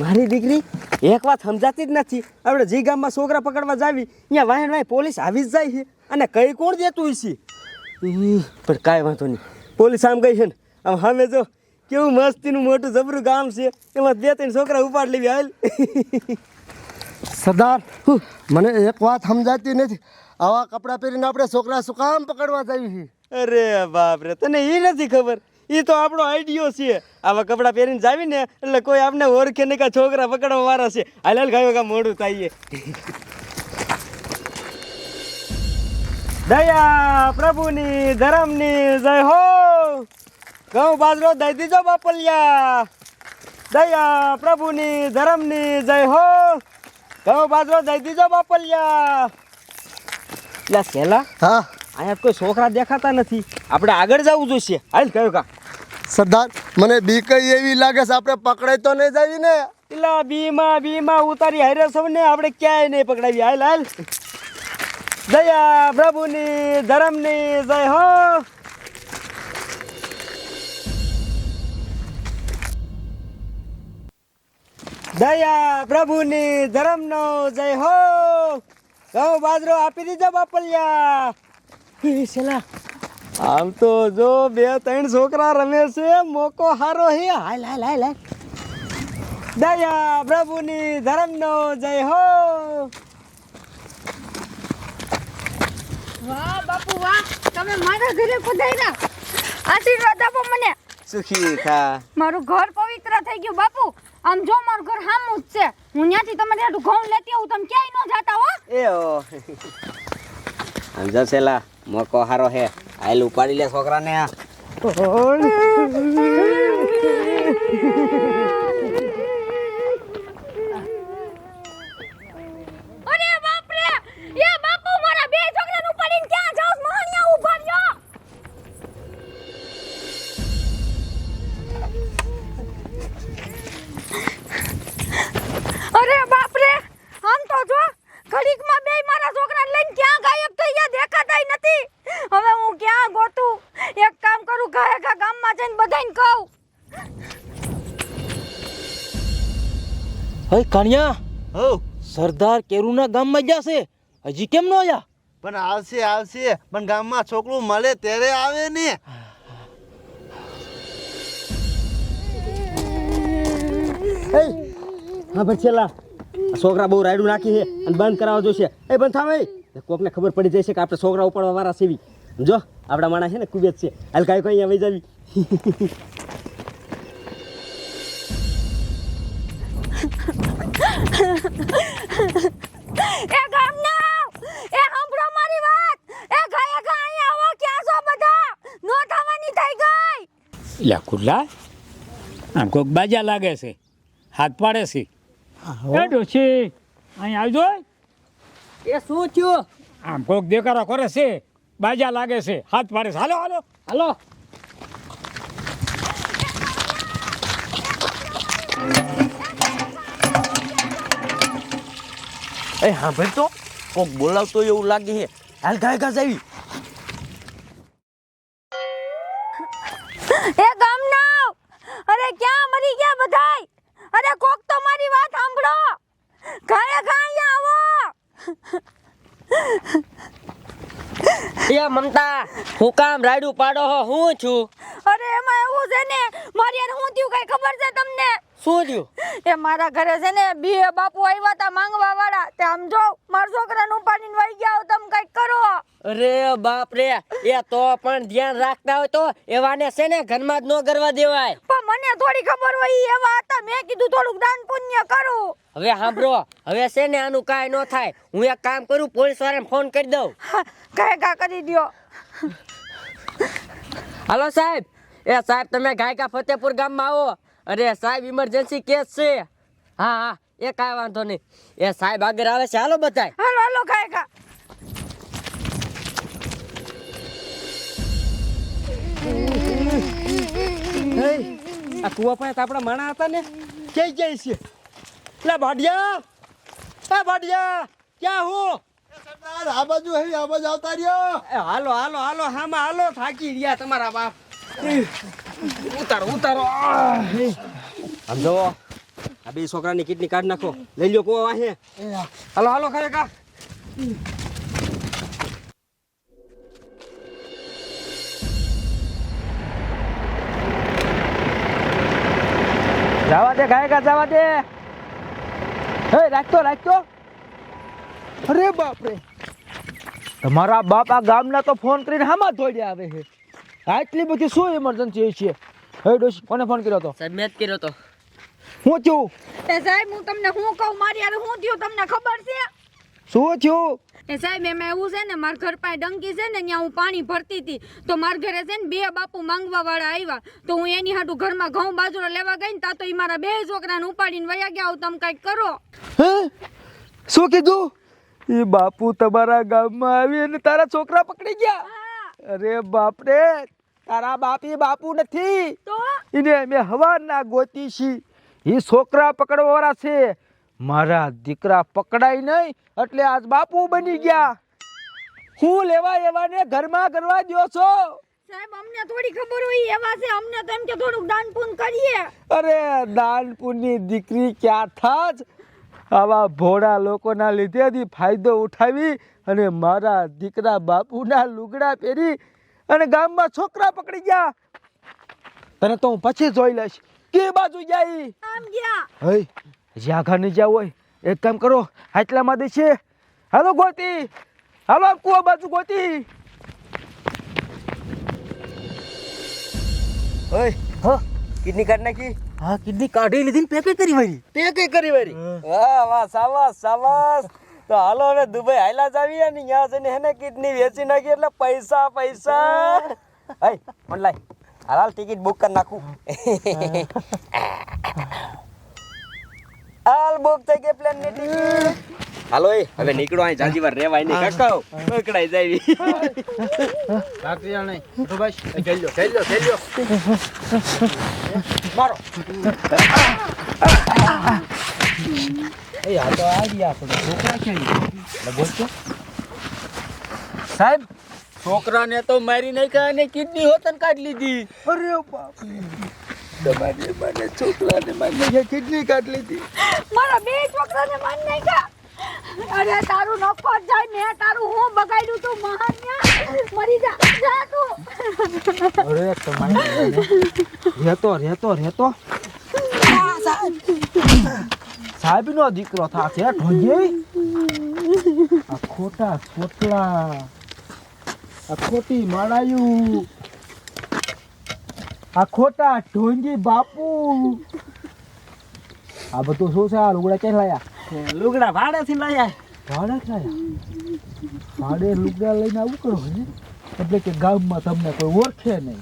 મારી દીકરી એક વાત સમજાતી જ નથી. આપણે જે ગામમાં છોકરા પકડવા જાવી અહીંયા વાહન વાય પોલીસ આવી જ જાય છે. અને કઈ કોણ દેતું છે? પણ કાંઈ વાંધો નહીં. પોલીસ આમ ગઈ છે ને આમ હવે જો કેવું મસ્તીનું મોટું જબરું ગામ છે. એમાં બે ત્રણ છોકરા ઉપાડ લેવી હાલ. સરદાર મને એક વાત સમજાતી નથી. આવા કપડાં પહેરીને આપણે છોકરા શું કામ પકડવા જઈએ અરે બાપ રે તને એ નથી ખબર? એ તો આપણો આઈડિયો છે. આવા કપડાં પહેરીને જાવી ને એટલે કોઈ આપણે ઓળખે નહીં કે છોકરા પકડવા વાળા છે. હાલ હાલ ગાયો કા મોડું થાય દયા પ્રભુની ધરમની જય હો. ઘઉં બાજરો દઈ દીજો બાપલિયા. દયા પ્રભુની ધરમની જય હો. ઘઉં બાજરો દઈ દીજો બાપલિયા. લા સેલા હા. અહીંયા કોઈ છોકરા દેખાતા નથી. આપણે આગળ જવું જોઈશે. હાલ કયો કા સરદાર મને બી કઈ એવી લાગે છે? આપણે પકડાય તો નહીં જાવી ને? પેલા બીમાં બીમાં ઉતારી હારે સૌને આપણે ક્યાંય નહીં પકડાવી. હાલ હાલ. જય પ્રભુની ધર્મની જય હો. દયા પ્રભુની ધર્મનો જય હો. ઘઉં બાજરો આપી દીધો બાપલિયા. શેલા. આમ તો જો બે ત્રણ છોકરા રમે છે મોકો હારો હે. હાલ હાલ હાલ હાલ. દયા પ્રભુની ધર્મનો જય હો. વાહ બાપુ વાહ. તમે મારા ઘરે પધાર્યા. આશીર્વાદ આપો મને. સુખી થા. મારું ઘર પવિત્ર થઈ ગયું બાપુ. આમ જો મારું ઘર હામું જ છે. હું ત્યાંથી તમારે ઘઉં લેતી આવું તમે ક્યાંય ન જાતા હો. એ ઓ સમજા જસેલા મોકો હારો હે. આયલ ઉપાડી લે છોકરાને અરે બાપ રે આમ તો જો ઘડીકમાં બે મારા છોકરાને લઈને ક્યાં ગાયબ થઈ ગયા? દેખાતાય નથી. હવે હું ક્યાં ગોતું? એક કામ કરું ઘરે ઘા ગામમાં જઈને બધાને કહું. હે કણિયા હો. સરદાર કેરુના ગામમાં જશે હજી કેમ નો આવ્યા પણ આવશે આવશે. પણ ગામમાં છોકરું મળે ત્યારે આવે ને. હા ભાઈ છેલ્લા છોકરા બહુ રાયડું નાખી છે અને બંધ કરાવવા જોઈશે એ બંધ થાવ કોકને ખબર પડી જશે કે આપણે છોકરા ઉપાડવા વાળા સેવી. જો આપણા માણસ છે ને કુબેત છે. હાલ કાંઈ કોઈ અહીંયા જાવી. એ ગામના એ સાંભળો મારી વાત! એ ગયા ગયા અહીંયા આવો. ક્યાં છો બધા? નો થવાની થઈ ગઈ. લે ખુલ્લા આમ કોઈક બાજા લાગે છે. હાથ પાડે છે. એ ડોશી અહીં આવજો. એ શું થયું? આમ કોઈક દેકારો કરે છે. બાજા લાગે છે. હાથ પાડે છે. હાલો હાલો. હાલો. એ હા ભાઈ તો. કોક બોલાવતો એવું લાગે છે. હાલ ગાય ઘા જાવી એ ગામના અરે ક્યાં મરી ગયા બધાય અરે કોક તો મારી વાત સાંભળો ગયા ગયા અહીંયા આવો એ મમતા હું કામ રાડું પાડો હો હું છું? અરે એમાં એવું છે ને મારી યાર હું થયું કઈ ખબર છે તમને? શું થયું? એ મારા ઘરે છે ને બે બાપુ આવ્યા હતા માંગવા વાળા તે આમ જો મારા છોકરાને ઉપાડીને વહી ગયા હો તમે કંઈક કરો. અરે બાપ રે એ તો પણ ધ્યાન રાખતા હોય તો એવાને છે ને ઘરમાં જ ન કરવા દેવાય. મને થોડી ખબર હોય એવા હતા મેં કીધું થોડુંક દાન પુણ્ય કરું. હવે સાંભળો હવે છે ને આનું કાંઈ ન થાય. હું એક કામ કરું પોલીસ વાળાને ફોન કરી દઉં. કાંઈ કા કરી દ્યો. હાલો સાહેબ. એ સાહેબ તમે ગાયકા ફતેપુર ગામમાં આવો. અરે સાહેબ ઇમરજન્સી કેસ છે. હા હા એ કાંઈ વાંધો નહીં. એ સાહેબ આગળ આવે છે. હાલો બધાય. હાલો હાલો કાંઈ આ કુવા પાસે આપણા માણા હતા ને ક્યાંય જાય છે? એટલે ભાડિયા એ ભાડિયા ક્યાં હું? આ બાજુ હે આ બાજુ આવતા રહ્યો. એ હાલો હાલો હાલો હામાં હાલો થાકી રહ્યા તમારા બાપ. ઉતારો ઉતારો. હે. આ બે છોકરાની કિડની કાઢ નાખો. લઈ લો કુવા વાહે. હાલો હાલો ખરેખર. જવા દે ગાયકા જવા દે. હે રાખતો રાખતો અરે બાપ રે તમારા બાપ આ ગામના તો ફોન કરીને હામાં દોડ્યા આવે છે. આટલી બધી શું ઇમરજન્સી છે? હે ડોશી કોને ફોન કર્યો તો સાહેબ મેં જ કર્યો તો હું છું એ સાહેબ હું તમને હું કહું? મારી હારે હું થયું? તમને ખબર છે? શું થયું? એ સાહેબ એમાં એવું છે ને મારા ઘર પાસે ડંકી છે ને ત્યાં હું પાણી ભરતી હતી. તો મારા ઘરે છે ને બે બાપુ માંગવા વાળા આવ્યા. તો હું એની હાટું ઘરમાં ઘઉં બાજરો લેવા ગઈ ને તા તો એ મારા બે છોકરાને ઉપાડીને વયા ગયા. આવું તમે કંઈક કરો. હે? શું કીધું? એ બાપુ તમારા ગામમાં આવી અને તારા છોકરા પકડી ગયા? અરે બાપ રે તારા બાપ એ બાપુ નથી. તો? એને અમે હવાના ગોતી છી. એ છોકરા પકડવાવાળા છે. મારા દીકરા પકડાય નહીં એટલે આજ બાપુ બની ગયા. હું લેવા એવાને ઘરમાં કરવા દો છો? સાહેબ અમને થોડી ખબર હોય એવા છે અમને તો એમ કે થોડુંક દાન પૂન કરીએ. અરે દાનપુરની દીકરી ક્યાં થાજ આવા ભોળા લોકોના લીધેથી ફાયદો ઉઠાવી અને મારા દીકરા બાપુના લુગડા પહેરી અને ગામમાં છોકરા પકડી ગયા. તને તો હું પછી જોઈ લઈશ. કે બાજુ જાય? આમ ગયા. હઈ જ્યાં ઘર નહીં હોય એક કામ કરો હાટલા દે છે. હાલો ગોતી હાલો કુવા બાજુ ગોતી. ઓય હા. કિડની કાઢ નાખી? હા કિડની કાઢી લીધી ને પેકે કરી વારી પેકે કરી વારી વાહ વાહ સાવાસ સાવાસ તો હાલો હવે દુબઈ હાઈલા જ આવીએ ને ત્યાં જઈને હેને કિડની વેચી નાખી એટલે પૈસા પૈસા. હઈ ઓનલાઈન. હાલ હાલ ટિકિટ બુક કરી નાખું. હાલ બોક થઈ ગઈ પ્લેનની ટિકિટ હાલો એ હવે નીકળો અહીં જાજી વાર રેવાય નહીં. કાકાઓ પકડાઈ જાવી. લાકડીયા નહીં. તો બસ ચાલ્યો ચાલ્યો ચાલ્યો મારો. એ આ તો આ ગયા આપણે. છોકરા છે બોલતો સાહેબ છોકરાને તો મારી નાખ્યા અને કિડની હોતન કાઢી લીધી. અરે બાપ તમારી મને છોકરાને મારી કિડની કાઢ લીધી? મારા બે છોકરાને મન નહીં કા અરે તારું નફો જાય મેં તારું હું બગાડ્યું તું મહાન્યા મરી જા જા તું. અરે તમારી રહેતો રહેતો રહેતો. સાહેબ નો દીકરો થાશે ઢોંગી આ ખોટા ખોટલા આ ખોટી માળાયું. આ ખોટા ઢોંગી બાપુ. આ બધું શું છે? આ લુગડા ક્યાં લાયા? લુગડા ભાડેથી લાયા. ભાડે લાયા? ભાડે લુગડા લઈને આવું કરો ને એટલે કે ગામમાં તમને કોઈ ઓળખે નહીં.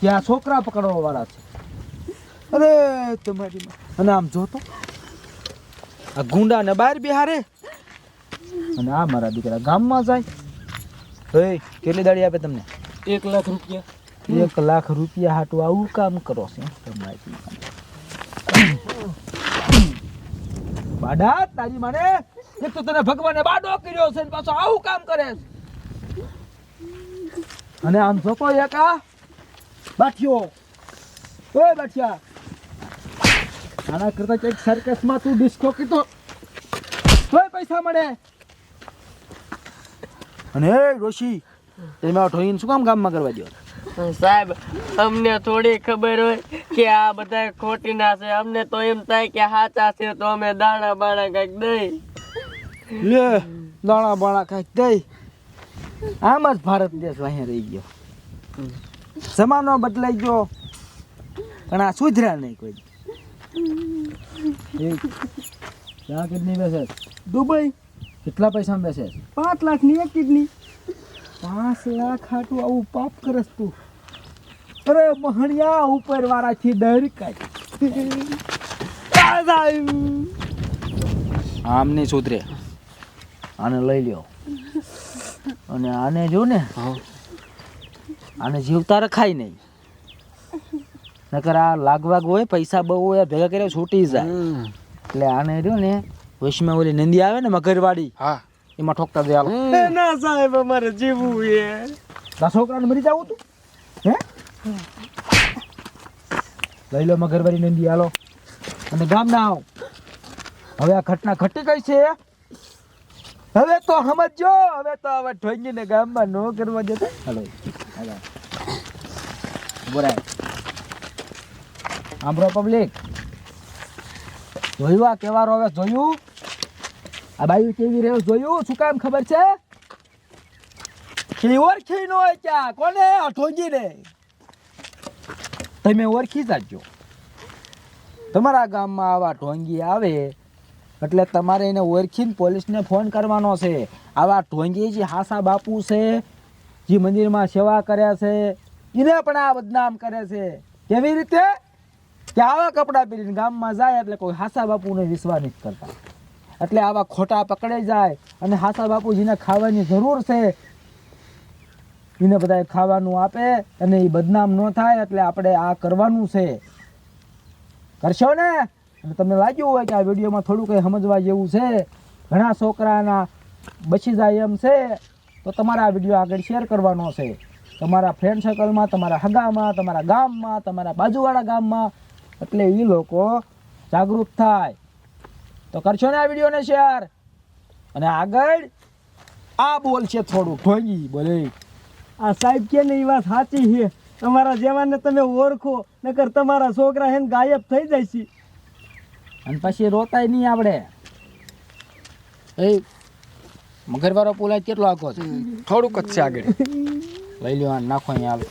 ત્યાં છોકરા પકડવા વાળા છે. અરે તમારી અને આમ જોતો. આ ગુંડા ને બહાર બિહારે. અને આ મારા દીકરા ગામમાં જાય. હે કેટલી દાડી આપે તમને? એક લાખ રૂપિયા. એક લાખ રૂપિયા હાટું આવું કામ કરો છો? બાડા, તારી માને, એક તો તને ભગવાને બાડો કર્યો છે પાછો આવું કામ કરે અને આમ જોકો એકા બાઠિયો ઓય, બાઠિયા. આના કરતા કંઈક સર્કસમાં તું ડિસ્કો કીધો. તોય પૈસા મળે. અને, એ ડોશી તમે આ ઢોઈને શું કામ ગામમાં કરવા દો સાહેબ અમને થોડી ખબર હોય કે આ બધા ખોટી ના છે. અમને તો એમ થાય કે સાચા છે તો અમે દાણા બાણા કંઈક દઈ. લે દાણા બાણા કાંઈક દઈ. આમ જ ભારત દેશ અહીંયા રહી ગયો. જમાનો બદલાઈ ગયો. પણ આ સુધરા નહીં કોઈ. ક્યાં કિડની બેસે? દુબઈ. કેટલા પૈસા બેસે? પાંચ લાખની એક કિડની. પાંચ લાખ હાટું આવું પાપ કરસ તું. અરે મહણિયા ઉપર વાળાથી ડર કાઢ આમ નહીં સુધરે. આને લઈ લ્યો. અને આને જો ને આને જીવતા રખાય નહીં. નકર આ લાગવાગ હોય પૈસા બહુ હોય ભેગા કર્યા છૂટી જાય. એટલે આને જો ને વશમાં ઓલી નંદી આવે ને મગરવાડી હા. એમાં ઠોકતા દે ના સાહેબ અમારે જીવવું છે. તારા છોકરાને મરી જાવ તું? હે? લઈ લો મગરવારી નંદી હાલો. અને ગામના આવ. હવે આ ઘટના ઘટી ગઈ છે. હવે તો સમજો હવે તો હવે ઠોંગીને ગામમાં નો કરવા જતા. હલો બોરાય આંભરો પબ્લિક. જોયું આ કેવારો હવે જોયું? આ બાયું કેવી રહ્યો જોયું? શું કામ ખબર છે? ઓળખી નો હોય ક્યાં? કોને? આ ઠોંગીને તમે ઓળખી જાજો. તમારા ગામમાં આવા ઢોંગી આવે, એટલે તમારે એને ઓળખીને પોલીસને ફોન કરવાનો છે. આવા ઢોંગી જે હાસા બાપુ છે, જે મંદિરમાં સેવા કરે છે, એને પણ આ બદનામ કરે છે. કેવી રીતે? કે આવા કપડાં પહેરીને ગામમાં જાય એટલે કોઈ હાસા બાપુને વિશ્વાસ નથી કરતા. એટલે આવા ખોટા પકડે જાય અને હાસા બાપુજીને ખાવાની જરૂર છે. એને બધા ખાવાનું આપે અને એ બદનામ ન થાય એટલે આપણે આ કરવાનું છે. કરશો ને? અને તમને લાગ્યું હોય કે આ વિડીયોમાં થોડું કંઈ સમજવા જેવું છે? ઘણા છોકરાના બચી જાય એમ છે. તો તમારે આ વીડિયો આગળ શેર કરવાનો છે. તમારા ફ્રેન્ડ સર્કલમાં તમારા હગામાં, તમારા ગામમાં, તમારા બાજુવાળા ગામમાં. એટલે એ લોકો જાગૃત થાય. તો કરશો ને આ વિડીયોને શેર? અને આગળ આ બોલ છે થોડું ઠોંગી બોલે. આ સાહેબ કે ને એ વાત સાચી છે. તમારા જેવાને તમે ઓળખો નકર તમારા છોકરા હે ને ગાયબ થઈ જાય છે. અને પછી રોતાય નહીં આપણે. એ મગરવાળો પુલાય કેટલો આખો છે? થોડુંક જ છે આગળ. લઈ લ્યો નાખો અહીંયા. આવે